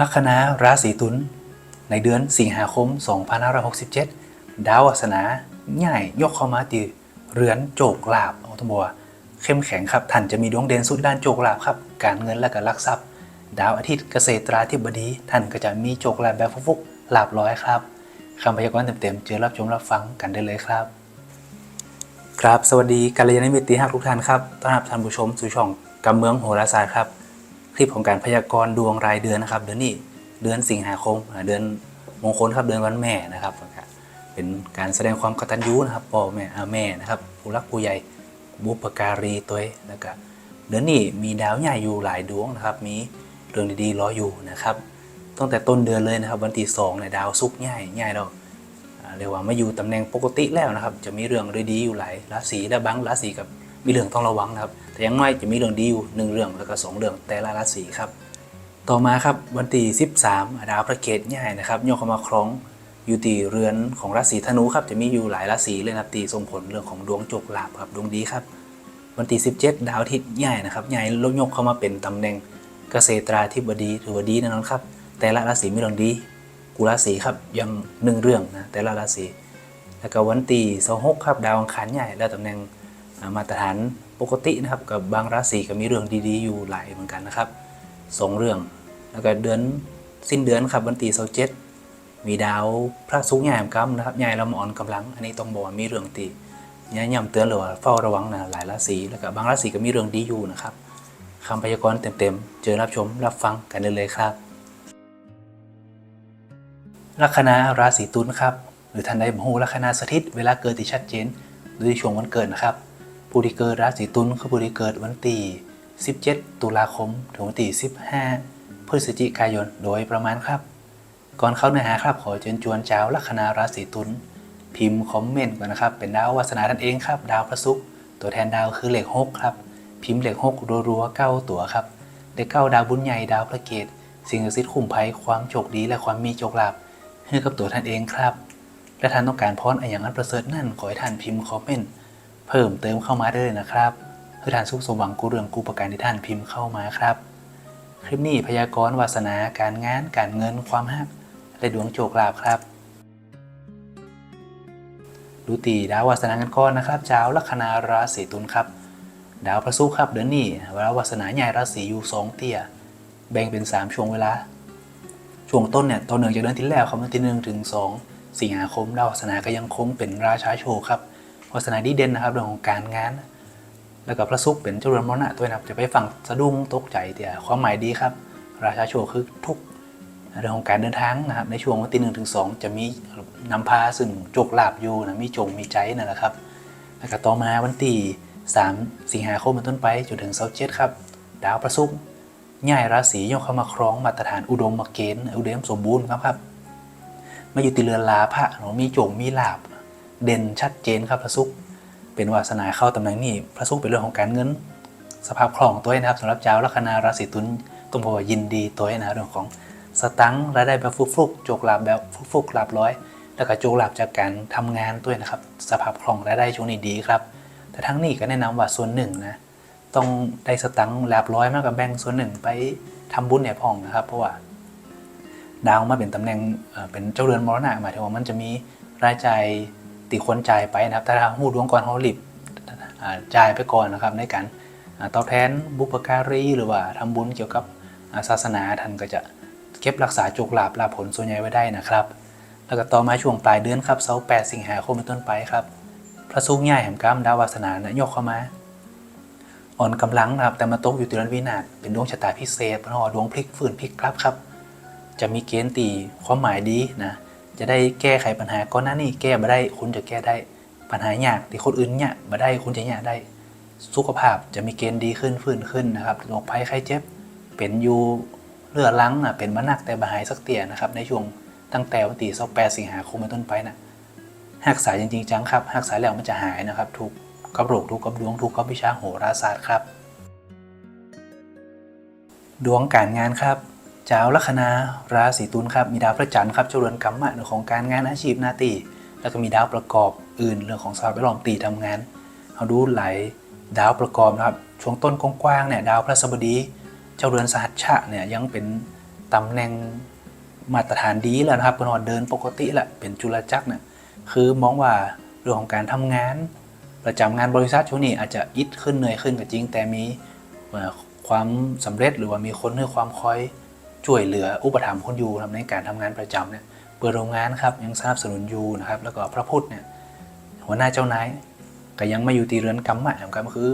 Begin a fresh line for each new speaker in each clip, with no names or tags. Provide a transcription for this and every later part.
ลัคนาราศีตุลในเดือนสิงหาคม 2567 ดาวาสนาใหญ่ยกเข้ามาตีเรือนโจกลาบเอาทั้งบัวเข้มแข็งครับท่านจะมีดวงเด่นสุดด้านโจกลาบครับ การเงินและการลักทรัพย์ ดาวอาทิตย์เกษตราธิบดี ท่านก็จะมีโจกลาบแบบฟุกๆลาบร้อยครับคำพยากรณ์เต็มๆเจอรับชมรับฟังกันได้เลยครับ ครับสวัสดีกัลยาณมิตรที่ฮักทุกท่านครับต้อนรับท่านผู้ชมสู่ช่องกำเมืองโหราศาสตร์ครับ คลิปของการพยากรณ์ดวงรายเดือนนะครับ เดือนนี้เดือนสิงหาคมเดือนมงคลครับเดือนวันแม่นะครับ เป็นการแสดงความกตัญญูนะครับพ่อแม่อาแม่นะครับผู้รักผู้ใหญ่บุปการีตัวเองแล้วก็เดือนนี้มีดาวใหญ่อยู่หลายดวงนะครับ มีเรื่องดีๆรออยู่นะครับตั้งแต่ต้นเดือนเลยนะครับ วันที่สองเนี่ยดาวซุกใหญ่ใหญ่เราอ่าเรียกว่ามาอยู่ตำแหน่งปกติแล้วนะครับ จะมีเรื่องดีๆอยู่หลายราศีและบางราศีกับ มีเรื่องต้องระวังนะครับ แต่อยังน้อยจะมีเรื่องดีอยู่หนึ่งเรื่องแล้วก็สองเรื่องแต่ละราศีครับ ต่อมาครับวันที่13 ดาวพระเกตใหญ่นะครับโยกเข้ามาคล้องอยู่ตีเรือนของราศีธนูครับจะมีอยู่หลายราศีเลยนะตีส่งผลเรื่องของดวงโจกลาภครับดวงดีครับ วันที่17 ดาวอาทิตย์ใหญ่นะครับใหญ่ลดยกเข้ามาเป็นตำแหน่งเกษตราธิบดีถือว่าดีแน่นอนครับ แต่ละราศีมีเรื่องดีกุราศีครับยังหนึ่งเรื่องนะแต่ละราศีแล้วก็วันที่26ครับดาวอังคารใหญ่และตำแหน่ง มาตรฐานปกตินะครับกับบางราศีก็มีเรื่องดีๆ อยู่หลายเหมือนกันนะครับสองเรื่อง แล้วก็เดือนสิ้นเดือนครับวันที่27มีดาวพระศุกร์ใหญ่กรรมนะครับใหญ่ละมอ่อนกำลัง อันนี้ต้องบอกว่ามีเรื่องตีย้ำย้ำเตือนหรือว่าเฝ้าระวังนะหลายราศีแล้วก็บางราศีก็มีเรื่องดีอยู่นะครับคำพยากรณ์เต็มๆ เจอรับชมรับฟังกันได้เลยครับ ลัคนาราศีตุลครับ หรือท่านใดบ่ฮู้ลัคนาสถิต เวลาเกิดที่ชัดเจน หรือช่วงวันเกิดนะครับ ผู้ที่เกิดราศีตุลคือผู้ที่เกิดวันที่17 ตุลาคม ถึงวันที่15 พฤศจิกายนโดยประมาณครับ ก่อนเข้าเนื้อหาครับขอเชิญชวนชาวลัคนาราศีตุลพิมพ์คอมเมนต์ก่อนนะครับ เป็นดาววาสนาท่านเองครับ ดาวพระศุกร์ตัวแทนดาวคือเหลข6ครับ พิมพ์เหลข6รัวๆเก้าตัวครับเลขเก้าดาวบุญใหญ่ดาวพระเกตสิ่งศักดิ์สิทธิ์คุ้มภัยความโชคดีและความมีโชคลาภให้กับตัวท่านเองครับและท่านต้องการพรอะไรอย่างนั้นประเสริฐนั่นขอให้ท่านพิมพ์คอมเมนต์ เพิ่มเติมเข้ามาได้เลยนะครับเพื่อท่านสุขสมหวังกูเรื่องกูประการที่ท่านพิมพ์เข้ามาครับ คลิปนี้พยากรณ์วาสนาการงาน การเงินความฮักและดวงโชคลาภครับ ดูตีดาววาสนากันก่อนนะครับเจ้าลัคนาราศีตุลครับ ดาวพระศุกร์ครับเดือนนี้เวลาวาสนาใหญ่ราศีอยู่สองเตี้ยแบ่งเป็นสามช่วงเวลา ช่วงต้นเนี่ยต่อเนื่องจากเดือนที่แล้วครับเดือนที่หนึ่งถึงสองสิงหาคมดาววาสนาก็ยังคงเป็นราชาโชคครับ วาสนาดีเด่นนะครับเรื่องของการงาน แล้วก็พระศุกเป็นเจ้าเรือนมรณะตัวนะครับจะไปฟังสะดุ้งตกใจเตี่ยความหมายดีครับ ราชาโชคคือทุกเรื่องของการเดินทางนะครับในช่วงวันที่หนึ่งถึงสองจะมีนำพาซึ่งโจกลาบอยู่นะมีจงมีใจนั่นแหละครับแล้วก็ต่อมาวันที่3สิงหาคมเป็นต้นไปจนถึงเสาเจ็ดครับ ดาวประศุกร์ย้ายราศีย่อเข้ามาครองมาตรฐานอุดมมาเกณฑ์อุดมสมบูรณ์ครับครับมาอยู่ติเรือนลาพระเนาะมีโจงมีลาบ เด่นชัดเจนครับพระศุกเป็นวาสนาเข้าตำแหน่งนี้พระศุกเป็นเรื่องของการเงิน สภาพคล่องตัวเองนะครับสำหรับเจ้าลัคนาราศีตุลต้องบอกว่ายินดีตัวเองนะเรื่องของสตังค์รายได้แบบฟุกๆโจกลาบแบบฟุกๆลาบร้อย แล้วก็โจกลาบจากการทำงานด้วยนะครับ สภาพคล่องรายได้ช่วงนี้ดีครับ แต่ทั้งนี้ก็แนะนำว่าส่วนหนึ่งนะต้องได้สตังค์แลบร้อยมากกับแบ่งส่วนหนึ่งไปทำบุญเนี่ยพ่องนะครับ เพราะว่าดาวมาเป็นตำแหน่งเอ่อเป็นเจ้าเรือนมรณะหมายถึงว่ามันจะมีรายจ่าย ตีควรจ่ายไปนะครับ ถ้าเราหูดวงก่อนเขารีบจ่ายไปก่อนนะครับ ในการตอบแทนบุปการีหรือว่าทำบุญเกี่ยวกับาศาสนาท่านก็จะเก็บรักษาโจกลาบลาผลส่วนใหญ่ไว้ได้นะครับ แล้วก็ต่อมาช่วงปลายเดือนครับเสาร์8สิงหาคมเป็นต้นไปครับ พระสุกร์ใหญ่แห่งกรรมดาววาสนานะยกเข้ามาอ่อนกำลังนะครับแต่มาตกอยู่ติรันวินาศเป็นดวงชะตาพิเศษเพราะดวงพลิกฟื้นพลิกกลับครับ จะมีเกณฑ์ตีความหมายดีนะ จะได้แก้ไขปัญหาก่อนหน้านี้แก้มาได้คุณจะแก้ได้ปัญหายากที่คนอื่นเนี่ยมาได้คุณจะเนี่ยได้ สุขภาพจะมีเกณฑ์ดีขึ้นฟื้นขึ้นนะครับโรคภัยไข้เจ็บ เป็นอยู่เลือดลังอะเป็นมานักแต่บาหายสักเตี่ยนะครับในช่วงตั้งแต่วันที่28สิงหาคมเป็นต้นไปนะหักษาจริงๆจังครับหักษาแล้วมันจะหายนะครับถูกกับโรคถูกกับดวงถูกกับวิชาโหราศาสตร์ครับ ดวงการงานครับ เจ้าลัคนาราศีตุลครับมีดาวพระจันทร์ครับเจริญกรรมะเรื่องของการงานอาชีพหน้าที่แล้วก็มีดาวประกอบอื่นเรื่องของสภาพแวดล้อมตีทำงานเอาดูไหลดาวประกอบนะครับช่วงต้นกว้างๆเนี่ยดาวพระสบดี เจ้าเรือนสหัชชะเนี่ยยังเป็นตำแหน่งมาตรฐานดีแล้วนะครับเพิ่นฮอดเดินปกติแหละเป็นจุลจักรเนี่ยคือมองว่าเรื่องของการทำงาน ประจำงานบริษัทช่วงนี้อาจจะอิดขึ้นเหนื่อยขึ้นก็จริง แต่มีความสำเร็จหรือว่ามีคนให้ความคอย ช่วยเหลืออุปถัมภ์คนยู่ทำในการทำงานประจำเนี่ยเปิดโรงงานครับยังสนับสนุนยูนะครับแล้วก็พระพุทธเนี่ยหัวหน้าเจ้านายก็ยังมาอยู่ตีเรือนกำมะครับก็คือ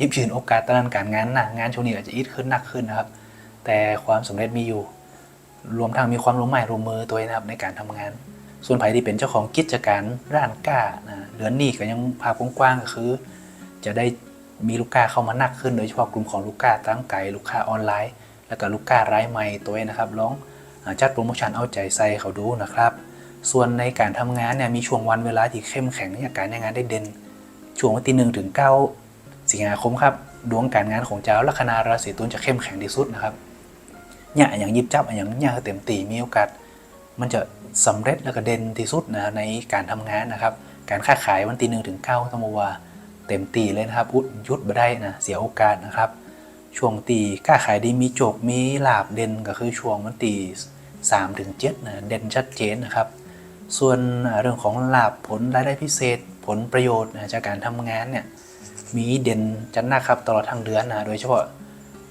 ยิบยืนโอกาสตอนการงานหนักงานช่วงนี้อาจจะอิดขึ้นหนักขึ้นนะครับ แต่ความสำเร็จมีอยู่ รวมทั้งมีความร่วมไม้ร่วมมือตัวเองนะครับในการทำงาน ส่วนไผ่ที่เป็นเจ้าของกิจการร้านก้านะเดือนนี้ก็ยังภาพกว้างๆก็คือ จะได้มีลูกค้าเข้ามานักขึ้นโดยเฉพาะกลุ่มของลูกค้าตั้งไก่ลูกค้าออนไลน์ แล้วก็ลูกค้ารายใหม่ตัวเองนะครับลองจัดโปรโมชั่นเอาใจใส่เขาดูนะครับ ส่วนในการทำงานเนี่ยมีช่วงวันเวลาที่เข้มแข็งในการในงานได้เด่น ช่วงวันที่หนึ่งถึงเก้าสิงหาคมครับดวงการงานของเจ้าลัคนาราศีตุลจะเข้มแข็งที่สุดนะครับเนี่ยอย่างยิบจับอย่างเนี่ยเต็มตีมีโอกาสมันจะสำเร็จแล้วก็เด่นที่สุดนะในการทำงานนะครับ การค้าขายวันที่หนึ่งถึงเก้าต้องบอกว่าเต็มตีเลยนะครับอุดยุดบ่ได้นะเสียโอกาสนะครับ ช่วงตีค้าขายดีมีโจกมีลาบเด่นก็คือช่วงวันตีสามถึงเจ็ดนะเด่นชัดเจนนะครับ ส่วนเรื่องของลาบผลรายได้พิเศษผลประโยชน์นะจากการทำงานเนี่ยมีเด่นจัดหนักครับตลอดทั้งเดือนนะโดยเฉพาะ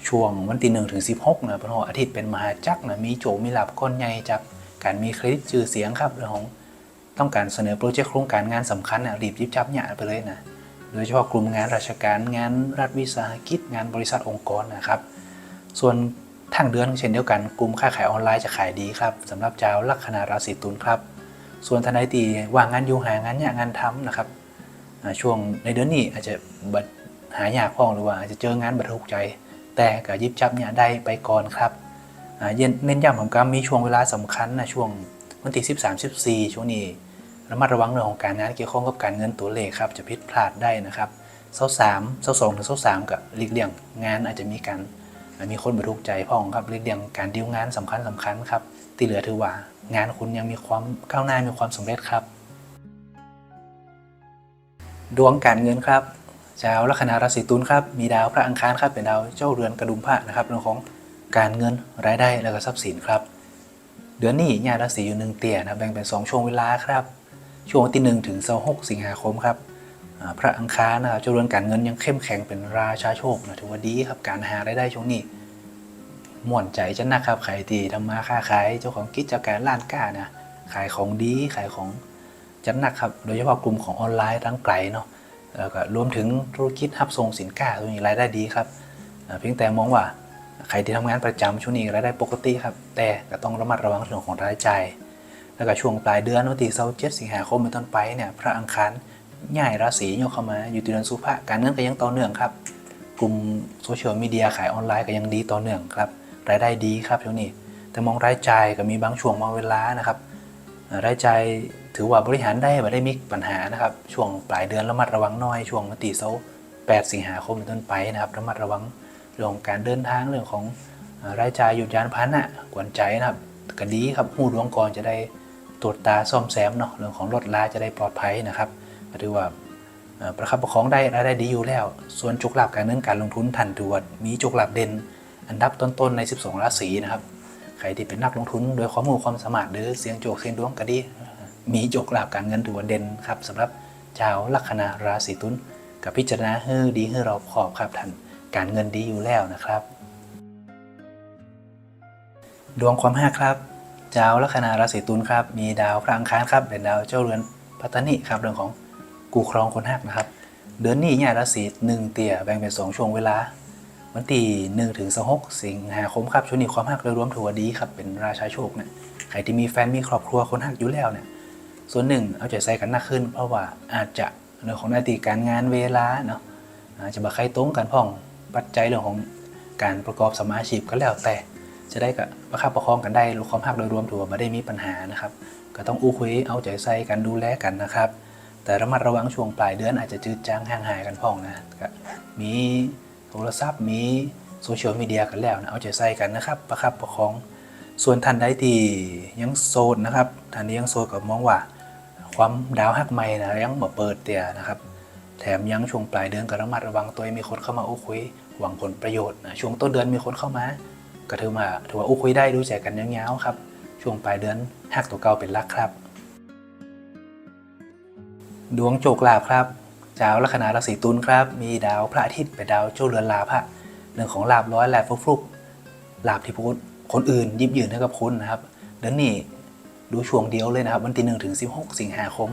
ช่วงวันที่หนึ่งถึงสิบหกนะเป็นหัวอาทิตย์เป็นมหาจักรนะมีโจมีหลับก้อนใหญ่จากการมีเครดิตชื่อเสียงครับเรื่องของต้องการเสนอโปรเจกต์โครงการงานสำคัญนะรีบยิบจับเนี่ยไปเลยนะ โดยเฉพาะกลุ่มงานราชการงานรัฐวิสาหกิจงานบริษัทองค์กรนะครับ ส่วนทางเดือนเช่นเดียวกันกลุ่มค้าขายออนไลน์จะขายดีครับสำหรับเจ้าลัคนาราศีตุลครับ ส่วนทนายตีว่างงานอยู่หางานเนี่ยงานทำนะครับช่วงในเดือนนี้อาจจะบัดหายากพ้องหรือว่าอาจจะเจองานบัดทุกใจ แต่ก็ยิบจับเนี่ยได้ไปก่อนครับเน้นย้ำผมก็มีช่วงเวลาสำคัญนะช่วงวันที่13 14ช่วงนี้ ระมัดระวังเรื่องของการงานเกี่ยวข้องกับการเงินตัวเลขครับ จะผิดพลาดได้นะครับเสาสามเสาสองถึงเสาสามกับหลีกเลี่ยงงานอาจจะมีการมีคนบรรทุกใจพ้องครับหลีกเลี่ยงการดีลงานสำคัญสำคัญครับที่เหลือถือว่างานคุณยังมีความก้าวหน้ามีความสำเร็จครับ ดวงการเงินครับชาวลัคนาราศีตุลครับมีดาวพระอังคารครับเป็นดาวเจ้าเรือนกระดุมพระนะครับเรื่องของการเงินรายได้แล้วก็ทรัพย์สินครับ เดือนนี้ญาราศีอยู่หนึ่งเตี่ยนะแบ่งเป็นสองช่วงเวลาครับ ช่วงวันที่หนึ่งถึงหกสิงหาคมครับพระอังคารนะครับเจรือนการเงินยังเข้มแข็งเป็นราชาโชคนะถือว่าดีครับการหารายได้ช่วงนี้ม่วนใจจะนักครับใครที่ทำมาค้าขายเจ้าของกิจการร้านก้านะขายของดีขายของจัดหนักครับโดยเฉพาะกลุ่มของออนไลน์ทั้งไกลเนาะแล้วก็รวมถึงธุรกิจฮับส่งสินค้าตรงนี้รายได้ดีครับเพียงแต่มองว่าใครที่ทำงานประจำช่วงนี้รายได้ปกติครับ แต่ก็ต้องระมัดระวังเรื่องของรายจ่าย แล้วก็ช่วงปลายเดือนวันที่27สิงหาคมเป็นต้นไปเนี่ยพระอังคารย้ายราศีโยกเข้ามาอยู่ที่เดือนสุภะการเงินก็ยังต่อเนื่องครับ กลุ่มโซเชียลมีเดียขายออนไลน์ก็ยังดีต่อเนื่องครับรายได้ดีครับช่วงนี้แต่มองรายจ่ายก็มีบางช่วงบางเวลานะครับรายจ่ายถือว่าบริหารได้ไม่ได้มีปัญหานะครับ ช่วงปลายเดือนระมัดระวังน้อยช่วงวันที่เสาร์8สิงหาคมเป็นต้นไปนะครับระมัดระวังเรื่องการเดินทางเรื่องของรายจ่ายหยุดยานพาหนะกวนใจนะครับก็ดีครับหูดวงกรจะได้ ตรวจตาซ่อมแซมเนาะเรื่องของรถลาจะได้ปลอดภัยนะครับก็ถือว่าประคับประคองได้รายได้ดีอยู่แล้ว ส่วนจุกหลับการเงินการลงทุนทันตรวจมีจุกหลับเด่น อันดับต้นๆใน 12 ราศีนะครับใครที่เป็นนักลงทุนโดยความรู้ความสามารถหรือเสียงโจกเสียงดวงก็ดี มีจุกหลับการเงินถือว่าเด่นครับสำหรับชาวลัคนาราศีตุลกับพิจารณาให้ดีให้รอบขอบครับท่านการเงินดีอยู่แล้วนะครับ ดวงความห้าครับ เจ้าลัคนาราศีตุลครับ มีดาวพระอังคารครับเป็นดาวเจ้าเรือนปัตนีครับเรื่องของกูครองคนหักนะครับ เดือนนี้เนี่ยราศีหนึ่งเตี่ยแบ่งเป็นสองช่วงเวลา วันที่หนึ่งถึงหกสิงหาคมครับช่วงนี้ความหักโดยรวมถือว่าดีครับเป็นราชาโชคเนี่ยใครที่มีแฟนมีครอบครัวคนหักอยู่แล้วเนี่ยส่วนหนึ่งเอาใจใส่กันหนักขึ้น เพราะว่าอาจจะเรื่องของหน้าที่การงานเวลาเนาะอาจจะบ่ใครตรงกันพ่องปัจจัยเรื่องของการประกอบสมาอาชีพก็แล้วแต่ จะได้กับประคับประคองกันได้รู้ความหักโดยรวมถือว่าไม่ได้มีปัญหานะครับ ก็ต้องอู้คุยเอาใจใส่กันดูแลกันนะครับ แต่ระมัดระวังช่วงปลายเดือนอาจจะจืดจางห่างหายกันพ่องนะมีโทรศัพท์มีโซเชียลมีเดียกันแล้วนะเอาใจใส่กันนะครับ ประคับประคอง ส่วนท่านใดที่ยังโสดนะครับท่านที่ยังโสดก็มองว่า ความดาวหักใหม่นะยังบ่เปิดเตี่ยนะครับแถมยังช่วงปลายเดือนก็ระมัดระวังตัวมีคนเข้ามาอู้คุยหวังผลประโยชน์นะช่วงต้นเดือนมีคนเข้ามา ก็ถือว่าถือว่าอู้คุยได้รู้ใจกันยาวๆครับ ช่วงปลายเดือนหักตัวเก่าเป็นลักครับ ดวงโจกลาภครับดาวลัคนาราศีตุลครับ มีดาวพระอาทิตย์เป็นดาวเจ้าเรือนลาภะเรื่องของลาบร้อยแหลบฟลุกๆลาบที่พูดคนอื่นยิบยืนให้กับคุณนะครับเดือนนี้ดูช่วงเดียวเลยนะครับ วันที่หนึ่งถึง16สิงหาคม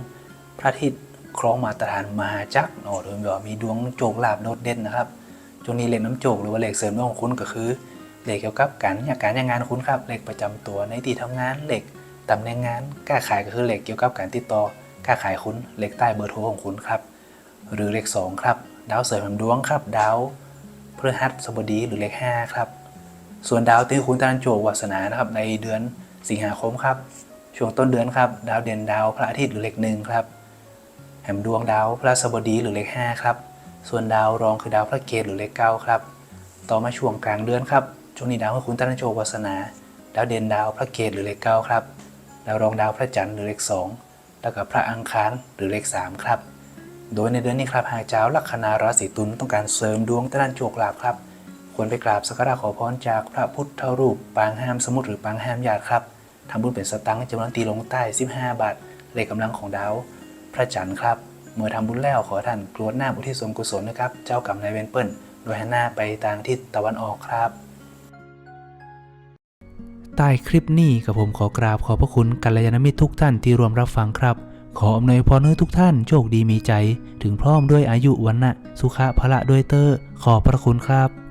พระอาทิตย์คล้องมาตรฐานมาจักโอ้โดยมีดวงโจกลาบโดดเด่นนะครับช่วงนี้เลขน้ำโจกหรือว่าเลขเสริมดวงของคุณก็คือ เลขเกี่ยวกับการงานการงานคุณครับเลขประจำตัวในที่ทำงานเลขตำแหน่งงานกล้าขายก็คือเลขเกี่ยวกับการติดต่อกล้าขายคุณเลขใต้เบอร์โทรของคุณครับ หรือเลข 2 ครับ ดาวเสริมแห่งดวงครับ ดาวพฤหัสบดีหรือเลข 5 ครับ ส่วนดาวที่คุณตานโจกวาสนานะครับในเดือนสิงหาคมครับ ช่วงต้นเดือนครับ ดาวเด่นดาวพระอาทิตย์หรือเลขหนึ่งครับแห่งดวงดาวพระสบดีหรือเลข 5 ครับ ส่วนดาวรองคือดาวพระเกตหรือเลข 9 ครับ ต่อมาช่วงกลางเดือนครับ ช่วงนี้ดาวของคุณตานโจกวาสนา ดาวเด่นดาวพระเกตหรือเลข9ครับ ดาวรองดาวพระจันทร์หรือเลข2แล้วก็พระอังคารหรือเลข3ครับ โดยในเดือนนี้ครับหากเจ้าลัคนาราศีตุลต้องการเสริมดวงด้านโชคลาภครับ ควรไปกราบสักการะขอพรจากพระพุทธรูปปางห้ามสมุทรหรือปางห้ามญาติครับทำบุญเป็นสตังค์จำนวนตีลงใต้ 15 บาทเลขกำลังของดาวพระจันทร์ครับ เมื่อทำบุญแล้วขอท่านกรวดหน้าบุทิศส่วนกุศลนะครับ เจ้ากรรมนายเวรเปิลโดยหันหน้าไปทางทิศตะวันออกครับ
ใต้คลิปนี้กับผมขอกราบขอบพระคุณกัลยาณมิตรทุกท่านที่รวมรับฟังครับ ขออำนวยพรให้ทุกท่านโชคดีมีใจ ถึงพร้อมด้วยอายุวันนะสุขะพละด้วยเตอร์ขอบพระคุณครับ